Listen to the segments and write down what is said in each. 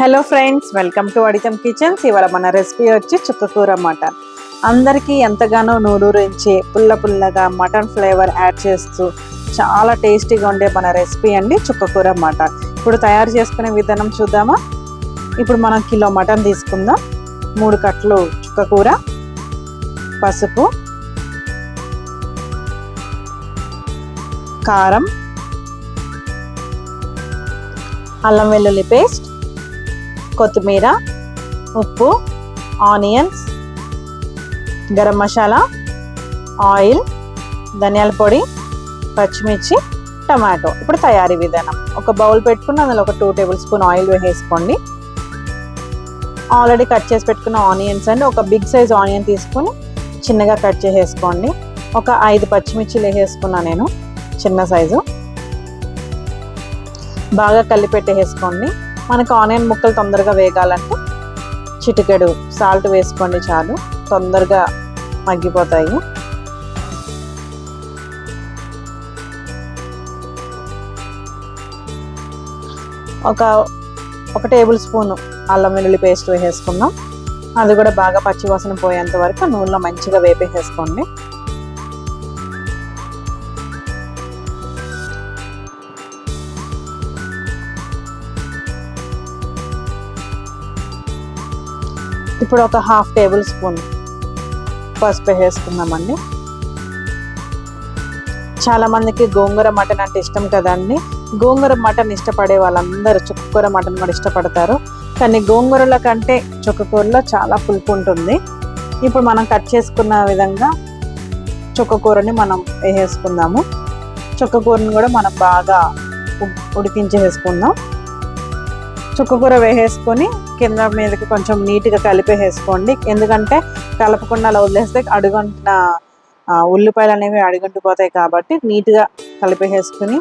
Hello friends welcome to Aditham kitchens ఇవాళ మన recipe వచ్చి చుక్కకూర అన్నమాట. అందరికీ ఎంతగానో నూరూరించి పుల్ల పుల్లగా మటన్ ఫ్లేవర్ యాడ్ చేస్తూ చాలా టేస్టీగా ఉండే మన రెసిపీ అండి చుక్కకూర అన్నమాట. ఇప్పుడు తయారు చేసుకునే విధానం చూద్దామా? ఇప్పుడు మనం కిలో మటన్ తీసుకుందాం. మూడు కట్లు చుక్కకూర పసుపు కారం అల్లం వెల్లుల్లి పేస్ట్ కొత్తిమీర ఉప్పు ఆనియన్స్ గరం మసాలా ఆయిల్ ధనియాల పొడి పచ్చిమిర్చి టమాటో. ఇప్పుడు తయారీ విధానం. ఒక బౌల్ పెట్టుకుని అందులో ఒక టూ టేబుల్ స్పూన్ ఆయిల్ వేసేసుకోండి. ఆల్రెడీ కట్ చేసి పెట్టుకున్న ఆనియన్స్ అండి. ఒక బిగ్ సైజ్ ఆనియన్ తీసుకొని చిన్నగా కట్ చేసేసుకోండి. ఒక ఐదు పచ్చిమిర్చిలు వేసేసుకున్నా నేను చిన్న సైజు. బాగా కలిపెట్టేసుకోండి. మనకు ఆనియన్ ముక్కలు తొందరగా వేగాలంటే చిటికెడు సాల్ట్ వేసుకోండి చాలు. తొందరగా మగ్గిపోతాయి. ఒక ఒక టేబుల్ స్పూన్ అల్లం వెల్లుల్లి పేస్ట్ వేసేసుకుందాం. అది కూడా బాగా పచ్చివాసన పోయేంత వరకు నూనెలో మంచిగా వేపేసేసుకోండి. ఇప్పుడు ఒక హాఫ్ టేబుల్ స్పూన్ పసుపు వేసుకుందామండి. చాలామందికి గోంగూర మటన్ అంటే ఇష్టం కదండి. గోంగూర మటన్ ఇష్టపడే వాళ్ళందరూ చుక్కకూర మటన్ కూడా ఇష్టపడతారు. కానీ గోంగూరల కంటే చుక్కకూరలో చాలా పులుపు ఉంటుంది. ఇప్పుడు మనం కట్ చేసుకున్న విధంగా చుక్కకూరని మనం వేసేసుకుందాము చుక్కకూరని కూడా మనం బాగా ఉ- ఉడికించేసుకుందాం. చుక్కకూర వేసేసుకొని కింద మీదకి కొంచెం నీట్గా కలిపేసేసుకోండి. ఎందుకంటే కలపకుండా అలా వదిలేస్తే అడుగంటున్న ఉల్లిపాయలు అనేవి అడుగంటిపోతాయి కాబట్టి నీట్గా కలిపేసేసుకుని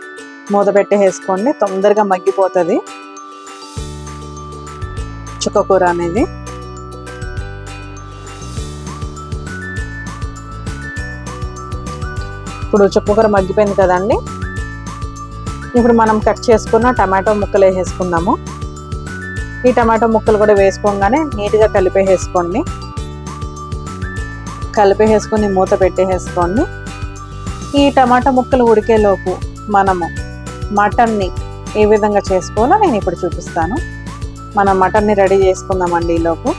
మూత పెట్టేసేసుకోండి. తొందరగా మగ్గిపోతుంది. చుక్కకూర అనేది. ఇప్పుడు చుక్కకూర మగ్గిపోయింది కదండి. ఇప్పుడు మనం కట్ చేసుకున్న టమాటో ముక్కలు వేసేసుకుందాము ఈ టమాటో ముక్కలు కూడా వేసుకోగానే నీట్గా కలిపేసేసుకోండి. కలిపేసేసుకొని మూత పెట్టేసేసుకోండి. ఈ టమాటా ముక్కలు ఉడికేలోపు మనము మటన్ని ఏ విధంగా చేసుకోవాలో నేను ఇప్పుడు చూపిస్తాను. మనం మటన్ని రెడీ చేసుకుందామండి ఈలోపు.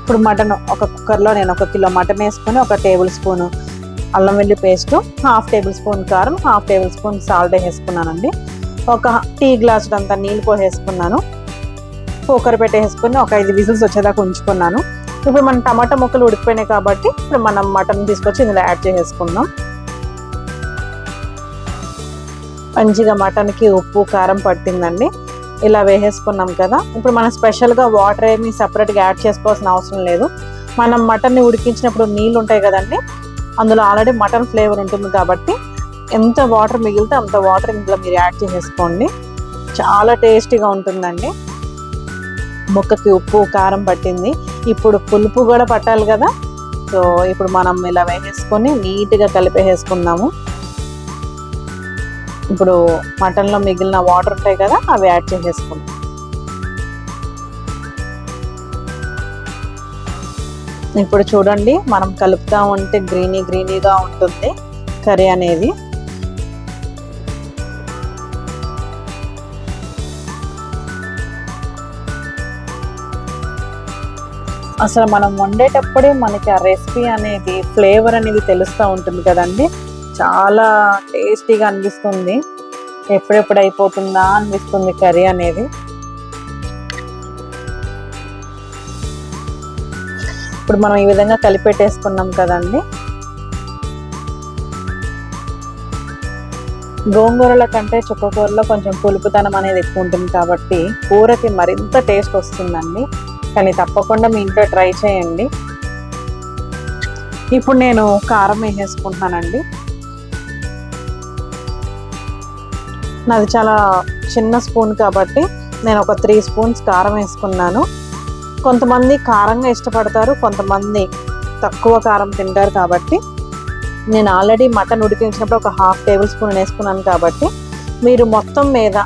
ఇప్పుడు మటన్ ఒక కుక్కర్లో నేను ఒక కిలో మటన్ వేసుకొని ఒక టేబుల్ స్పూన్ అల్లం వెల్లి పేస్ట్ హాఫ్ టేబుల్ స్పూన్ కారం హాఫ్ టేబుల్ స్పూన్ సాల్ట్ వేసుకున్నానండి. ఒక టీ గ్లాస్ అంత నీళ్ళు పోసేసుకున్నాను. కుక్కర్ పెట్టేసుకుని ఒక ఐదు విజిల్స్ వచ్చేదాకా ఉంచుకున్నాను. ఇప్పుడు మన టమాటా ముక్కలు ఉడికిపోయినాయి కాబట్టి ఇప్పుడు మనం మటన్ తీసుకొచ్చి ఇందులో యాడ్ చేసేసుకుందాం. మంచిగా మటన్కి ఉప్పు కారం పట్టిందండి. ఇలా వేసేసుకున్నాం కదా. ఇప్పుడు మనం స్పెషల్గా వాటర్ ఏమి సపరేట్గా యాడ్ చేసుకోవాల్సిన అవసరం లేదు. మనం మటన్ని ఉడికించినప్పుడు నీళ్ళు ఉంటాయి కదండి అందులో ఆల్రెడీ మటన్ ఫ్లేవర్ ఉంటుంది కాబట్టి ఎంత వాటర్ మిగిలితే అంత వాటర్ ఇందులో మీరు యాడ్ చేసేసుకోండి. చాలా టేస్టీగా ఉంటుందండి. ముక్కకి ఉప్పు కారం పట్టింది. ఇప్పుడు పులుపు కూడా పట్టాలి కదా. సో ఇప్పుడు మనం ఇలా వేసేసుకొని నీట్గా కలిపేసేసుకుందాము. ఇప్పుడు మటన్లో మిగిలిన వాటర్ ఉంటాయి కదా అవి యాడ్ చేసేసుకుందాం. ఇప్పుడు చూడండి మనం కలుపుతా ఉంటే గ్రీనీ గ్రీనీగా ఉంటుంది కర్రీ అనేది. అసలు మనం వండేటప్పుడే మనకి ఆ రెసిపీ అనేది ఫ్లేవర్ అనేది తెలుస్తూ ఉంటుంది కదండి. చాలా టేస్టీగా అనిపిస్తుంది. ఎప్పుడెప్పుడు అయిపోతుందా అనిపిస్తుంది కర్రీ అనేది. ఇప్పుడు మనం ఈ విధంగా కలిపెట్టేసుకున్నాం కదండి. గోంగూరల కంటే చుక్కకూరలో కొంచెం పులుపుతనం అనేది ఎక్కువ ఉంటుంది కాబట్టి కూరకి మరింత టేస్ట్ వస్తుందండి. కానీ తప్పకుండా మీ ఇంట్లో ట్రై చేయండి. ఇప్పుడు నేను కారం వేసేసుకుంటున్నానండి. నాది చాలా చిన్న స్పూన్ కాబట్టి నేను ఒక త్రీ స్పూన్స్ కారం వేసుకున్నాను. కొంతమంది కారంగా ఇష్టపడతారు కొంతమంది తక్కువ కారం తింటారు కాబట్టి నేను ఆల్రెడీ మటన్ ఉడికించినప్పుడు ఒక హాఫ్ టేబుల్ స్పూన్ వేసుకున్నాను కాబట్టి మీరు మొత్తం మీద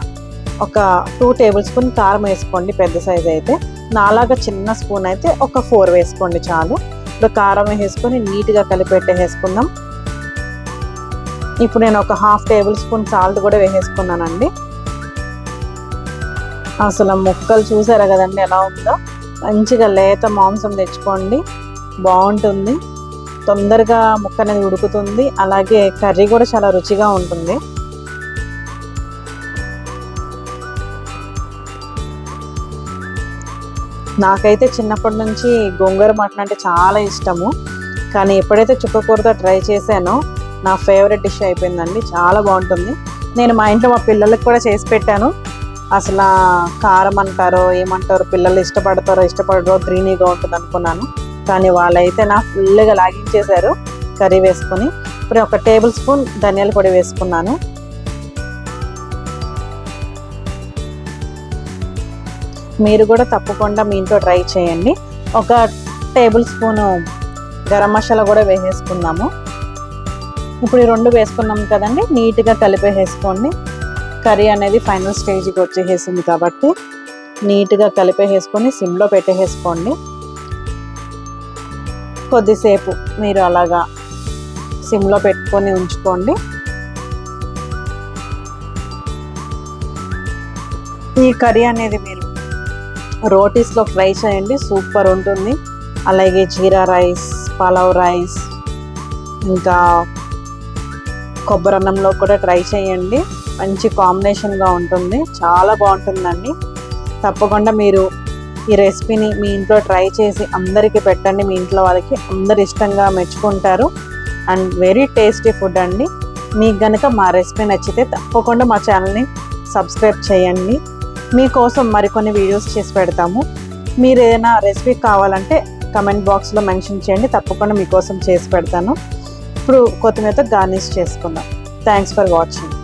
ఒక టూ టేబుల్ స్పూన్ కారం వేసుకోండి పెద్ద సైజ్ అయితే. నాలాగా చిన్న స్పూన్ అయితే ఒక ఫోర్ వేసుకోండి చాలు. ఇప్పుడు కారం వేసుకొని నీట్గా కలిపెట్టేసుకుందాం ఇప్పుడు నేను ఒక హాఫ్ టేబుల్ స్పూన్ సాల్ట్ కూడా వేసేసుకున్నానండి అసలు ముక్కలు చూసారా కదండి ఎలా ఉందో? మంచిగా లేత మాంసం తెచ్చుకోండి. బాగుంటుంది. తొందరగా ముక్క అనేది ఉడుకుతుంది. అలాగే కర్రీ కూడా చాలా రుచిగా ఉంటుంది. నాకైతే చిన్నప్పటి నుంచి గోంగూర మటన్ అంటే చాలా ఇష్టము. కానీ ఎప్పుడైతే చుక్కకూరతో ట్రై చేశానో నా ఫేవరెట్ డిష్ అయిపోయిందండి. చాలా బాగుంటుంది. నేను మా ఇంట్లో మా పిల్లలకు కూడా చేసి పెట్టాను. అసలు కారం అంటారో ఏమంటారో పిల్లలు ఇష్టపడతారో ఇష్టపడరో గ్రీనీగా ఉంటుంది అనుకున్నాను. కానీ వాళ్ళైతే నా ఫుల్గా లాగించేశారు కర్రీ వేసుకొని. ఇప్పుడు ఒక టేబుల్ స్పూన్ ధనియాల పొడి వేసుకున్నాను. మీరు కూడా తప్పకుండా మీ ఇంట్లో ట్రై చేయండి. ఒక టేబుల్ స్పూను గరం మసాలా కూడా వేసేసుకుందాము ఇప్పుడు ఈ రెండు వేసుకున్నాం కదండి నీట్గా కలిపేసేసుకోండి. కర్రీ అనేది ఫైనల్ స్టేజ్కి వచ్చేసేసింది కాబట్టి నీట్గా కలిపేసేసుకొని సిమ్లో పెట్టేసేసుకోండి కొద్దిసేపు మీరు అలాగా సిమ్లో పెట్టుకొని ఉంచుకోండి. ఈ కర్రీ అనేది మీరు రోటీస్లో ఫ్రై చేయండి సూపర్ ఉంటుంది. అలాగే జీరా రైస్ పలావ్ రైస్ ఇంకా కొబ్బరి అన్నంలో కూడా ట్రై చేయండి. మంచి కాంబినేషన్గా ఉంటుంది. చాలా బాగుంటుందండి. తప్పకుండా మీరు ఈ రెసిపీని మీ ఇంట్లో ట్రై చేసి అందరికీ పెట్టండి. మీ ఇంట్లో వాళ్ళకి అందరు ఇష్టంగా మెచ్చుకుంటారు. అండ్ వెరీ టేస్టీ ఫుడ్ అండి. మీకు కనుక మా రెసిపీ నచ్చితే తప్పకుండా మా ఛానల్ని సబ్స్క్రైబ్ చేయండి. మీకోసం మరికొన్ని వీడియోస్ చేసి పెడతాము. మీరు ఏదైనా రెసిపీ కావాలంటే కమెంట్ బాక్స్లో మెన్షన్ చేయండి. తప్పకుండా మీకోసం చేసి పెడతాను. ఇప్పుడు కొత్తిమీరతో గార్నిష్ చేసుకుందాం. Thanks for watching